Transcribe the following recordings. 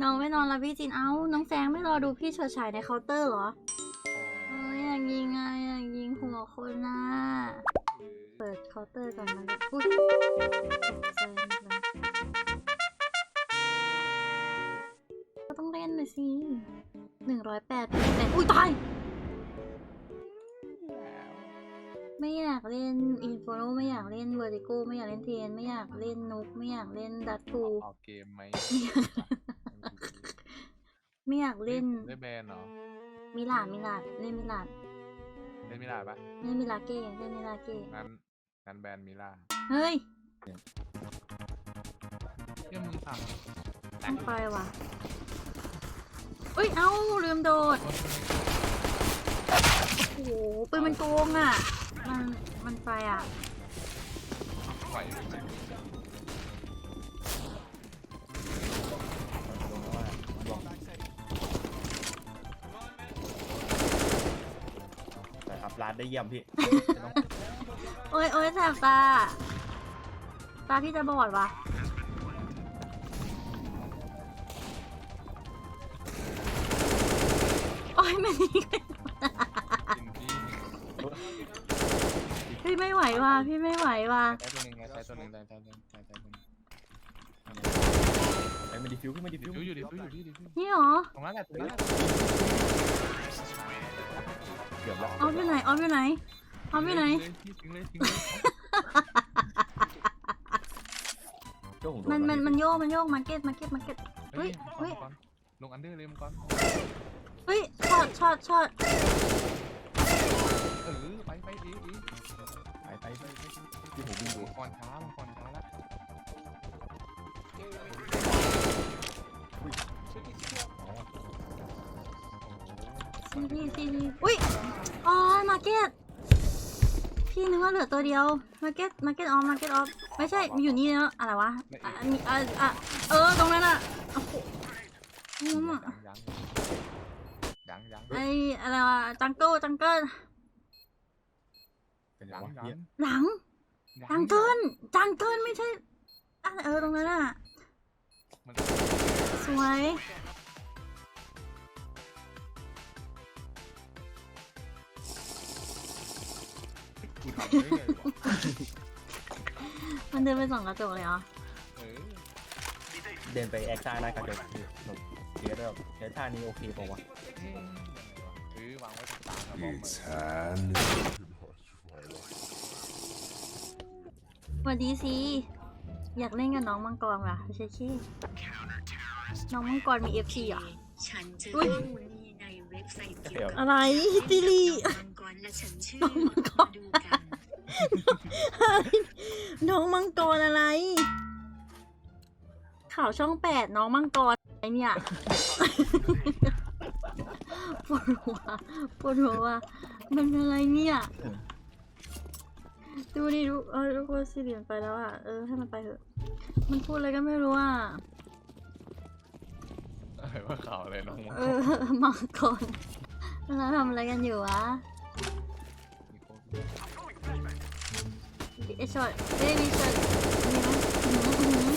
น้องไม่นอนแล้วพี่จิน เอ้า น้องแฟงไม่รอดูพี่เฉิดฉายในเคาน์เตอร์เหรอเอ้ยอยากยิงไงอยากยิงหัวคนน่ะ เปิดเคาน์เตอร์ก่อนมันอุ้ยตกใจหมดเลยก็ต้องเล่นเลยสิหนึ่งร้อยแปดแต่อุ้ยตาย ไม่อยากเล่นอินโฟโนไม่อยากเล่นเวอร์ติโกไม่อยากเล่นเทียนไม่อยากเล่นนุก ไม่อยากเล่นดัตทูออกเกมไหมไม่อยากเล่นได้แบนเหรอมิลาดมิลาดเล่นมิลาดเล่นไม่ได้ปะเล่นมิลาเก้เล่นมิลาเก้งั้นงั้นแบนมิล่าเฮ้ยเยี่ยมึงสั่งต้องไปว่ะเอ้ยเอ้าลืมโดดโอ้โหปืนมันโกงอะ มันมันไปอะไหวไหมแต่อัพร้านได้เยี่ยมพี่ โอ้ยโอ้ยแสบตา ตาพี่จะบอดว่ะโอ้ยไม่มีใไม่ไหวว่ะพี่ไม่ไหวว่ะใช้ตัวหนึ่งไงใช้ตัวหนึ่งใช้ตัวหนึ่งใช้ตัวหนึ่งไอ้มันดีฟิวขึ้นมาดีฟิวฟิวอยู่ดิฟิวอยู่ดิฟิวนี่หรอตรงนั้นแหละตรงนั้นแหละเกือบแล้วออฟอยู่ไหนออฟอยู่ไหนออฟอยู่ไหนทิ้งเลยทิ้งเลยเจ้าของมันมันมันโยกมันโยกมาเก็ตมาเก็ตมาเก็ตเฮ้ยเฮ้ยลงอันเดอร์เลยมังกรเฮ้ยช็อตช็อตช็อต รช้ามังกรช้าละซีพีซีพีอุ้ยอ๋อมาเก็ตพี่นึกว่าเหลือตัวเดียวมาเก็ตมาเก็ตออฟมาเก็ตออฟไม่ใช่อยู่นี่แล้วอะไรวะอะอันนี้อะอะเออตรงนั้นอะโอ้โหงงอะยังยังยังไออะไรวะจังเกิลจังเกิลเป็นยังวะยังเหี้ยหลัง จังเกิลจังเกิลไม่ใช่อะเออตรงนั้นอะมันสวยกูทำได้ไงวะมันเดินไปส่องกระจกเลยเหรอเออเดินไปแอคท่าหน้ากระจกคือหนุกเดี๋ยวแบบเดี๋ยวท่านี้โอเคป่าวะเอ๊ะยังไงวะเออวางไว้ตรงกลางแล้วบอก It's ส วัสดีสิอยากเล่นกับน้องมังกรว่ะไม่ใช่ขี้น้องมังกรมีเอฟซีเหรอ ฉันเจออุ๊ย ข้อมูลนี้ในเว็บไซต์เกี่ยวกับอะไรจิลี มังกรและฉันชื่อน้องมังกรมาดูกัน น้องมังกรอะไร ข่าวช่องแปดน้องมังกรไอเนี่ยปวดหัวปวดหัวว่ะมันอะไรเนี่ย ดูดิดูเออทุกคนสิเหรียญไปแล้วอะ เออให้มันไปเถอะ มันพูดอะไรก็ไม่รู้อะ อะไรว่าข่าวอะไรน้องมังเอกรอมังกรแล้วทำอะไรกันอยู่วะมีโค้ดไอช็อตเอ้ยมีช็อตมีไหมอื้อหืออื้อหือ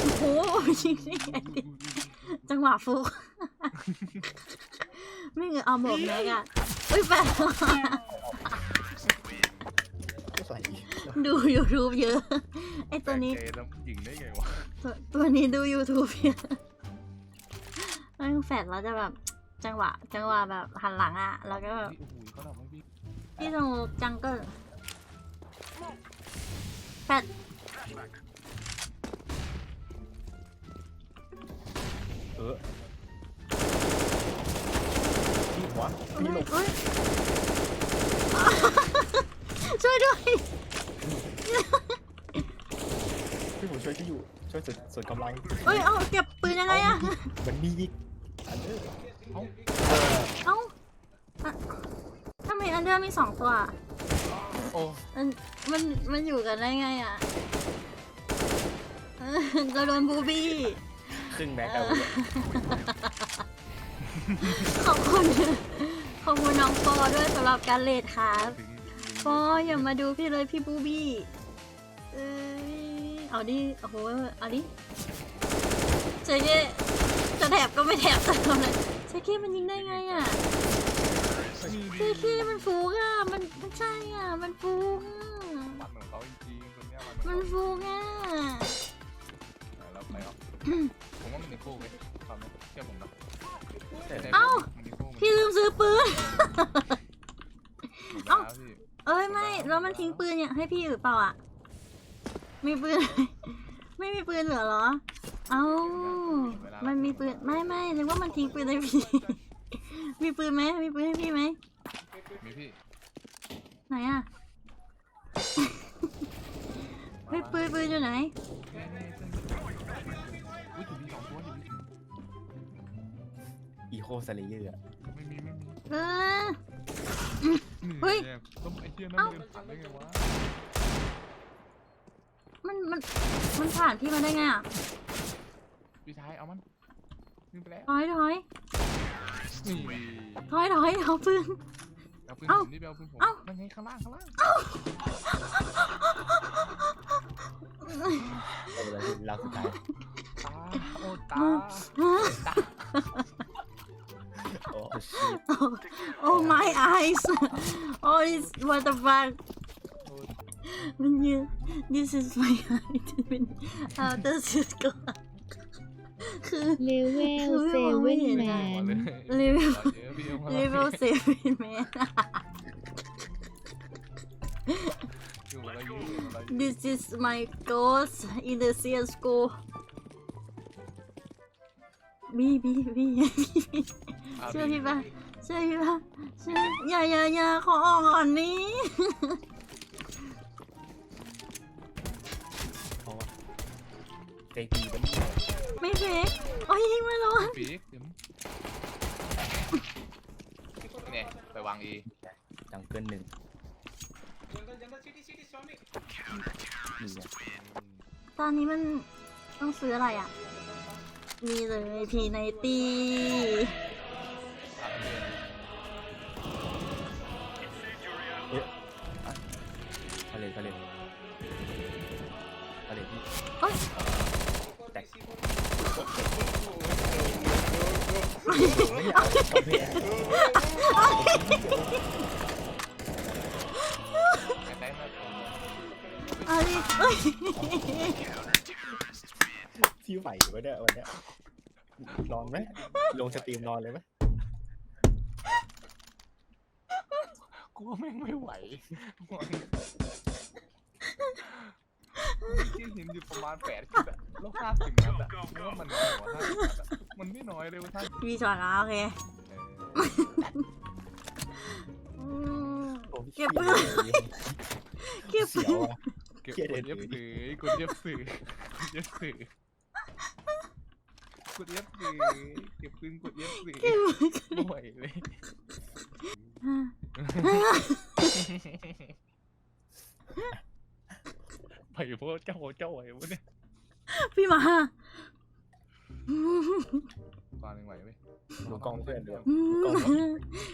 โอ้โหยิงได้ไงดิจังหวะฟุก ไม่เงนเอาหมวกแม็กอะอุ้ยแปลกก็ใส่ ดู YouTube เยอะ ไอตัวนี้ แปลกใจแล้วมันยิงได้ไงวะตัวตัวนี้ดู YouTube เยอะแม่งแฟดแล้วจะแบบ จังหวะ จังหวะแบบหันหลังอะแล้วก็แบบโอ้โหเขาทำไม่วิ่งพี่สงูจังเกิลแฟด วยสุดสุดกำลังเฮ้ย เอาเก็บปืนยังไงอะมันมีอีกอันเดอร์เอ้าเอ้าอะทำไมอันเดอร์มีสองตัวอะโอ้มัน มัน มันอยู่กันได้ไงอะเออเราโดนบูบี้ ครึ่งแม็กเอาขอบคุณ ขอบคุณน้องปอด้วยสำหรับการเลดครับถึงปออย่ามาดูพี่เลยพี่บูบี้ เอ้ย เอาดิโอ้โหเอาดิเจ๊เก้จะแถบก็ไม่แถบจะทำอะไรเจ๊เก้มันยิงได้ไงอะเจ๊เก้มันฟูกอะมันมันใช่อะมันฟูกอะมันของเขาจริงๆคนเนี้ยมัมันนฟูกอะแล้วไปเอาผมว่ามันในคู่เว้ยตอนนี้เชื่อผมนะเอ้ามันในคู่มันพี่ลืมซื้อปืนเอ้าพี่เอ้ยไม่แล้วมันทิ้งปืนเนี่ยให้พี่หรือเปล่าอะ มีปืน ไม่มีปืนเหลือเหรอ เอ้า มันมีปืน ไม่ไม่นึกว่ามันทิ้งปืนให้พี่ มีปืนไหมมีปืนให้พี่ไหม มีพี่ไหนอะ เฮ้ยปืนปืนอยู่ไหน อุ้ยอยู่มีสองตัวอยู่มีอีโคสเลเยอร์อะไม่มีไม่มีเออ เฮ้ยนี่ก็ไอ้เหี้ยนั่นเดินผ่านได้ไงวะ มันมันมันผ่านพี่มาได้ไงอะพี่ชายเอามันยิงไปแล้วถอยถอยนี่ถอยถอยเอาปืน เอาปืนเอ้าผมนี่ไปเอาปืนผมเอ้า นั่นไงข้างล่างข้างล่างเอาไปเลยที่เราสุดท้ายตาโอ้ตาตาโอ้ชิต oh my eyes oh this what the fuck มันยืน this is my eye เป็น after Cisco คือเลเวลคือเซไม่มองไม่เว่นเห็นแมอะนเลเวลเยอะพี่เอามา level seven man อยู่อะไรอยู่อะไรอยู่ this is my ghost in the CSGO บีบีบีอะเชื่อพี่ปะเชื่อพี่ปะเชื่ออย่าอย่าอย่าขอออกก่อนนี้ เฟกตีก็ไม่ได้ไม่เฟกโอ้ยยิงไม่โดนปีกเดี๋ยวเนี่ยไปวางอีจังเกินหนึ่งนี่ไงตอนนี้มันต้องซื้ออะไรอะ มีเลยพีไนตี้ เอาเพลงใกล้ๆมาเอาดิเอ้ยพี่ไหวไว้เนี่ยวันเนี้ยนอนไหมลงสตรีมนอนเลยไหมกูว่าแม่งไม่ไหวที่หินอยู่ประมาณแปดคิดอะแล้วห้าสิบนัดอะไม่ว่ามันน้อยกว่าห้าสิบนัดอะมันไม่น้อยเลยว่าท่านพี่สอนแล้วโอเค เก็บปืนเก็บเสีปืยวนอะเก็บเครียดกเด็ดดเย็บเลยสื่อกดเย็บสื่อกดเย็บสื่อกดเย็บสื่อเก็บปืนกดเย็บสื่อเก็บปืนไม่ไหวเลยอะไปเพราะเจ้าเจ้าไหววะเนี่ยพี่มาปาหนึ่งไหวไหม ดูกล้องเพื่อนด้วยอืมกล้อง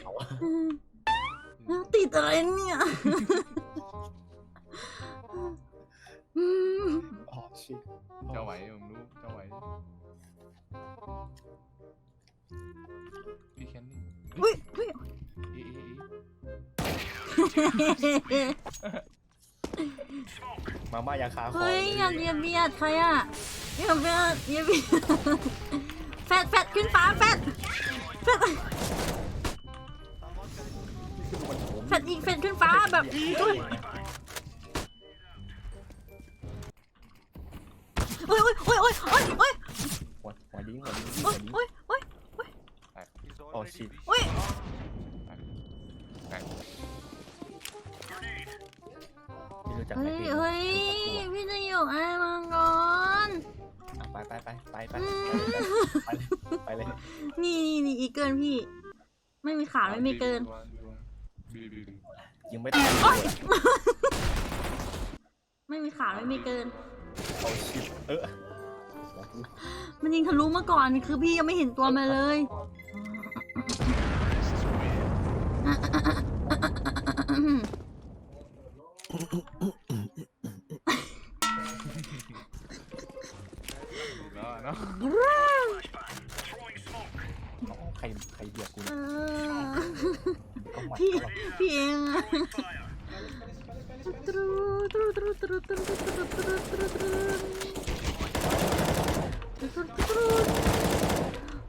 เขาอืมติดอะไรเนี่ยอืมอ๋อชิตเจ้าไหวผมรู้เจ้าไหวพี่แคนนี่อุ้ยอุ้ยเอ๊ะเอ๊ะเอ๊ะมาม่ายาคาคอเฮ้ยอยากเบียดเบียดใครอะอยากเบียดเบียดเบียด แฟดแฟดขึ้นฟ้าแฟดแฟดแฟดอีกแฟดขึ้นฟ้าแบบอุ้ยโอ้ยโอ้ยโอ้ยโอ้ยโอ้ยหัวหัวดิ้งหัวดิ้งโอ้หัวยดิ้งโอ้ยโอ้ยโอ้ชิตโอ้ยพี่รู้จักเฮ้ไหมยพี่เฮ้ยพี่จะอยู่ไอ้มังกร ไปไปไปไปไปอืไปมไปเลยนี่นี่นี่อีเกินพี่ ไม่มีขาไม่มีเกินบีบีบียังไม่ทันเลยไม่มีขาไม่มีเกินโอ้ชิตเออมันยิงทะลุมาก่อนคือพี่ยังไม่เห็นตัวมันเลย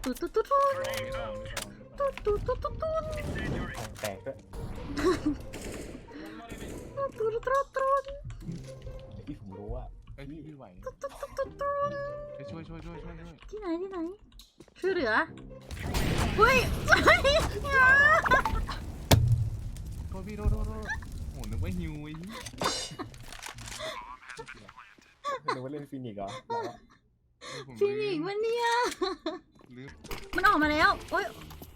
ตุ๊ดตุ๊ดตุ๊ดตุ๊ดตุ๊ดตุ๊ดตุ๊ดตุ๊ดตุ๊ดแตกด้วยตุ๊ดตุ๊ดตุ๊ดตุ๊ดที่ผมรู้ว่าไอ้นี่ไม่ไหวตุ๊ดตุ๊ดตุ๊ดตุ๊ดตุ๊ดไปช่วยช่วยช่วยช่วยช่วยที่ไหนที่ไหนช่วยเหลือเฮ้ยโทษพี่โทษโทษโทษโหนึกว่าฮิวไอ้นึกว่าเล่นฟินิกเหรอฟินิกวันเนี่ย ลืมมันออกมาแล้วโอ้ย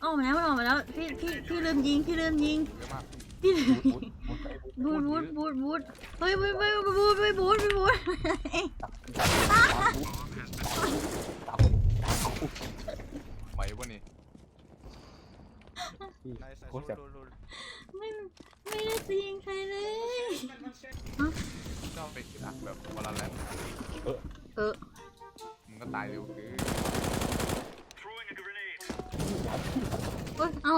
ออกมาแล้วมันออกมาแล้วพี่พี่พี่ลืมยิงพี่ลืมยิงเยอะมากพี่ลืมบูยิทงบูทไปบูทบูดบูดบูดบูดเฮ้ยไม่ไม่ไม่บูดไม่บูดไม่บูดตับไหวปะนี่พี่โคตรแบบไม่ไม่ได้จริงใครเลยชอบไปคิดอะแบบเวลาแล้วเออมันก็ตายเร็วคือ อ้ยเอา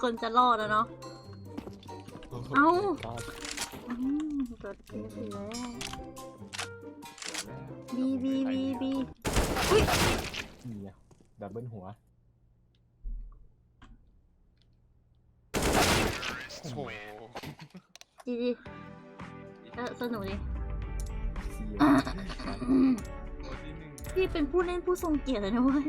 คนจะรอดแล้วเนาะ เอ้า อืมกดทีทีแล้วบีบีบีบีอุ้ยนี่อะดับเบิลหัวโอ้โหดีดีเออสนุกดีเสียตัวที่หนึ่งพี่เป็นผู้เล่นผู้ทรงเกียรติเลยนะเว้ย